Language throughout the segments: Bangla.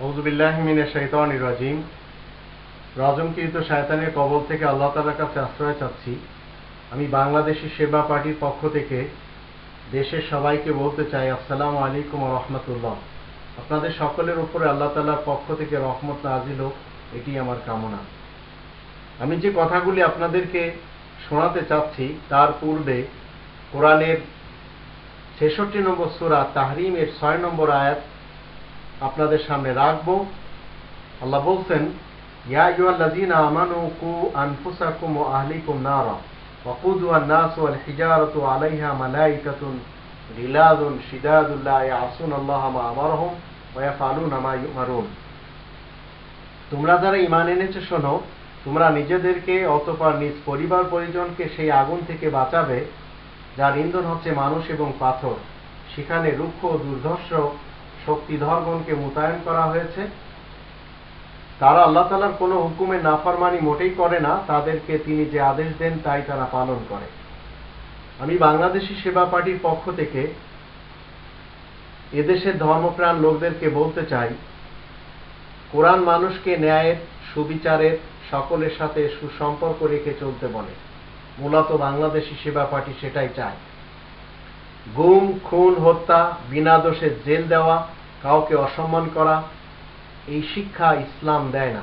রাজিম। রজমকৃত শায়তানের কবল থেকে আল্লাহ তালার কাছে আশ্রয় চাচ্ছি। আমি বাংলাদেশি সেবা পার্টির পক্ষ থেকে দেশের সবাইকে বলতে চাই, আসসালামু আলাইকুম রহমতুল্লাহ। আপনাদের সকলের উপরে আল্লাহ তালার পক্ষ থেকে রহমত নাজিল হোক, এটি আমার কামনা। আমি যে কথাগুলি আপনাদেরকে শোনাতে চাচ্ছি, তার পূর্বে কোরআনের ছেষট্টি নম্বর সুরা তাহরিমের ছয় নম্বর আয়াত আপনাদের সামনে রাখবো আল্লাহ বলছেন ইয়া আইয়ুহাল্লাযীনা আমানু কু আনফুসাকুম ওয়া আহলিকুম নারা ওয়াকুদুহা الناس والحجارة عليها ملائكة غلاظ شداد لا يعصون الله ما أمرهم ويفعلون ما يؤمرون তোমরা যারা ঈমান এনেছো শোনো তোমরা নিজেদেরকে অতঃপর নিজ পরিবার পরিজনকে সেই আগুন থেকে বাঁচাবে যার ইন্ধন হচ্ছে মানুষ এবং পাথর সেখানে রুক্ষ ও দুর্ধর্ষ শক্তিধরগণকে মোতায়েন করা হয়েছে। তারা আল্লাহ তালার কোনো হুকুমে নাফরমানি মোটেই করে না, তাদেরকে তিনি যে আদেশ দেন তাই তারা পালন করে। আমি বাংলাদেশি সেবা পার্টির পক্ষ থেকে এদেশের ধর্মপ্রাণ লোকদেরকে বলতে চাই, কোরআন মানুষকে ন্যায়ের, সুবিচারের, সকলের সাথে সুসম্পর্ক রেখে চলতে বলে। মূলত বাংলাদেশি সেবা পার্টি সেটাই চায়। গুম, খুন, হত্যা, বিনা দোষে জেল দেওয়া কাউকে অসম্মান করা, এই শিক্ষা ইসলাম দেয় না।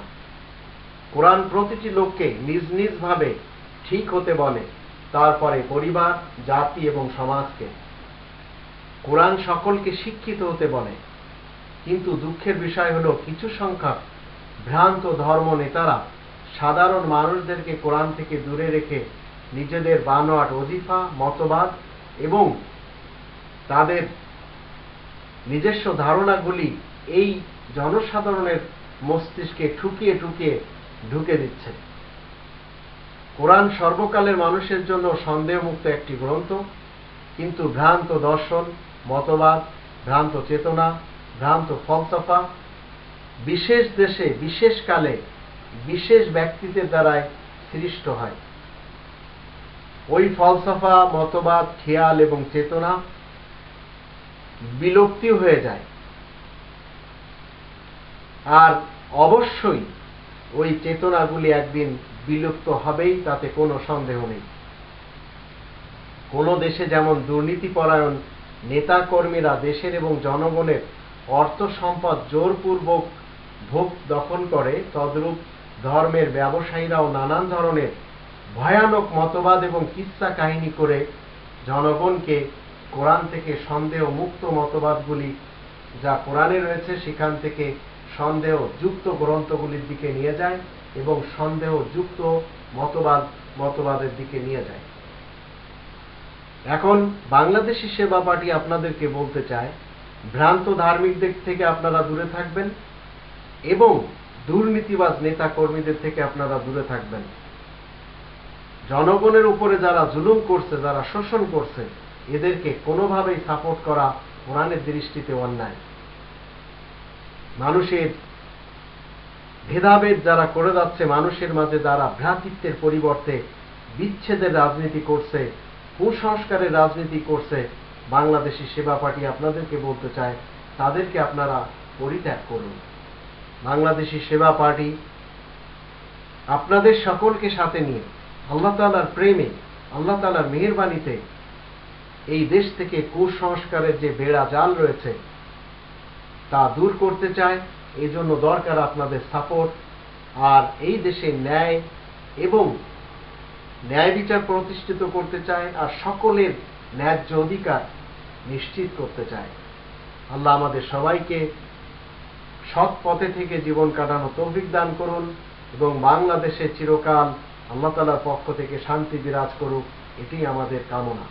কোরআন প্রতিটি লোককে নিজ নিজ ভাবে ঠিক হতে বলে, তারপরে পরিবার, জাতি এবং সমাজকে। কোরআন সকলকে শিক্ষিত হতে বলে, কিন্তু দুঃখের বিষয় হলো কিছু সংখ্যক ভ্রান্ত ধর্ম নেতারা সাধারণ মানুষদেরকে কোরআন থেকে দূরে রেখে নিজেদের বানোয়াট অজিফা মতবাদ এবং তাদের নিজস্ব ধারণাগুলি এই জনসাধারণের মস্তিষ্কে ঠুকিয়ে ঠুকিয়ে ঢুকে দিচ্ছে। কোরআন সর্বকালের মানুষের জন্য সন্দেহমুক্ত একটি গ্রন্থ, কিন্তু ভ্রান্ত দর্শন, মতবাদ, ভ্রান্ত চেতনা, ভ্রান্ত ফলসফা, বিশেষ দেশে, বিশেষ কালে, বিশেষ ব্যক্তিদের দ্বারাই সৃষ্ট হয়। ওই ফলসফা, মতবাদ, খেয়াল এবং চেতনা বিলুপ্তি হয়ে যায়। আর অবশ্যই ওই চেতনাগুলি একদিন বিলুপ্ত হবেই, তাতে কোনো সন্দেহ নেই। কোন দেশে যেমন দুর্নীতিপরায়ণ নেতাকর্মীরা দেশের এবং জনগণের অর্থ সম্পদ জোরপূর্বক ভোগ দখল করে, তদ্রূপ ধর্মের ব্যবসায়ীরাও নানান ধরনের ভয়ানক মতবাদ এবং কিচ্ছা কাহিনী করে জনগণকে কোরআন থেকে সন্দেহ মুক্ত মতবাদগুলি যা কোরআনে রয়েছে সেখান থেকে সন্দেহ যুক্ত গ্রন্থগুলির দিকে নিয়ে যায় এবং সন্দেহ যুক্ত মতবাদ মতবাদের দিকে নিয়ে যায়। এখন বাংলাদেশি সেবা পার্টি আপনাদেরকে বলতে চায়, ভ্রান্ত ধার্মিক দিক থেকে আপনারা দূরে থাকবেন এবং দুর্নীতিবাজ নেতা কর্মীদের থেকে আপনারা দূরে থাকবেন। জনগণের উপরে যারা জুলুম করছে, যারা শোষণ করছে এদেরকে কোনোভাবেই সাপোর্ট করা কোরআনের দৃষ্টিতে অন্যায়। মানুষের ভেদাভেদ যারা করে যাচ্ছে, মানুষের মাঝে যারা ভ্রাতৃত্বের পরিবর্তে বিচ্ছেদের রাজনীতি করছে, কুসংস্কারের রাজনীতি করছে, বাংলাদেশি সেবা পার্টি আপনাদেরকে বলতে চায়, তাদেরকে আপনারা পরিত্যাগ করুন। বাংলাদেশি সেবা পার্টি আপনাদের সকলকে সাথে নিয়ে, আল্লাহ তালার প্রেমে, আল্লাহ তালার মেহরবানিতে এই দেশ থেকে কুসংস্কারের যে বেড়া জাল রয়েছে, তা দূর করতে চায় এই জন্য দরকার আপনাদের সাপোর্ট আর এই দেশে ন্যায় এবং ন্যায় বিচার প্রতিষ্ঠিত করতে চায়, আর সকলের ন্যায্য অধিকার নিশ্চিত করতে চায়। আল্লাহ আমাদের সবাইকে সৎ পথে থেকে জীবন কাটানো তৌফিক দান করুন এবং বাংলাদেশে চিরকাল আল্লাহ তালার পক্ষ থেকে শান্তি বিরাজ করুক, এটি আমাদের কামনা।